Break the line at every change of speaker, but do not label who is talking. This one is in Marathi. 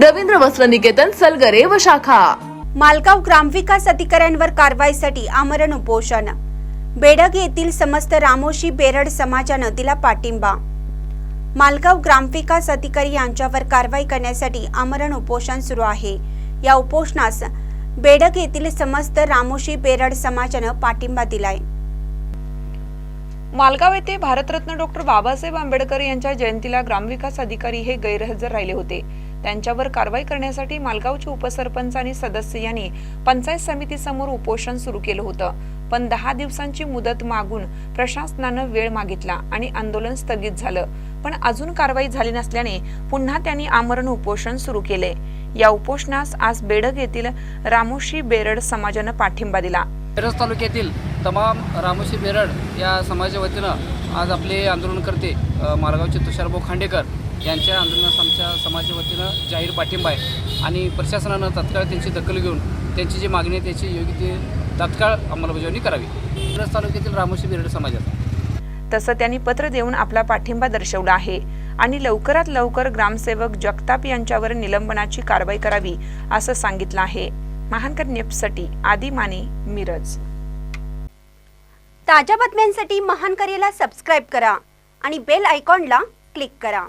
रवींद्र वस्त्र निकेतन सलगरे व शाखा.
मालगाव ग्रामविकास अधिकाऱ्यांवर कारवाईसाठी आमरण उपोषण. बेडग येथील समस्त रामोशी बेरड समाजानं दिला पाठिंबा. मालगाव ग्रामविकास अधिकारी यांच्यावर कारवाई करण्यासाठी आमरण उपोषण सुरू आहे. या उपोषणास बेडग येथील समस्त रामोशी बेरड समाजानं पाठिंबा दिलाय.
मालगाव येथे भारतरत्न डॉक्टर बाबासाहेब आंबेडकर यांच्या जयंतीला ग्रामविकास अधिकारी हे गैरहजर राहिले होते. त्यांच्यावर कारवाई करण्यासाठी मालगावचे उपसरपंच आणि सदस्य यांनी पंचायत समितीसमोर उपोषण सुरू केलं होतं. पण दहा दिवसांची मुदत मागून प्रशासनानं वेळ मागितला आणि आंदोलन स्थगित झालं. पण अजून कारवाई झाली नसल्याने पुन्हा त्यांनी आमरण उपोषण सुरू केले. या उपोषणास आज बेडग येथील रामोशी बेरड समाजानं पाठिंबा दिला.
मिरज तालुक्यातील तमाम रामोशी बेरड या समाजाच्या वतीनं आज आपले आंदोलनकर्ते अ, मालगावचे तुषारभाऊ खांडेकर यांच्या आंदोलनास आमच्या वतीनं जाहीर पाठिंबा आहे. आणि प्रशासनानं तत्काळ त्यांची दखल घेऊन त्यांची जी मागणी आहे त्याची योग्य ती तात्काळ अंमलबजावणी करावी. मिरज तालुक्यातील रामोशी बेरड समाजाचा.
तसं त्यांनी पत्र देऊन आपला पाठिंबा दर्शवला आहे. आणि लवकरात लवकर ग्रामसेवक जगताप यांच्यावर निलंबनाची कारवाई करावी असं सांगितलं आहे. महानकर न्यूजसाठी आदी माने मिरज.
ताज्या बातम्यांसाठी महान करेला सबस्क्राईब करा आणि बेल आयकॉनला क्लिक करा.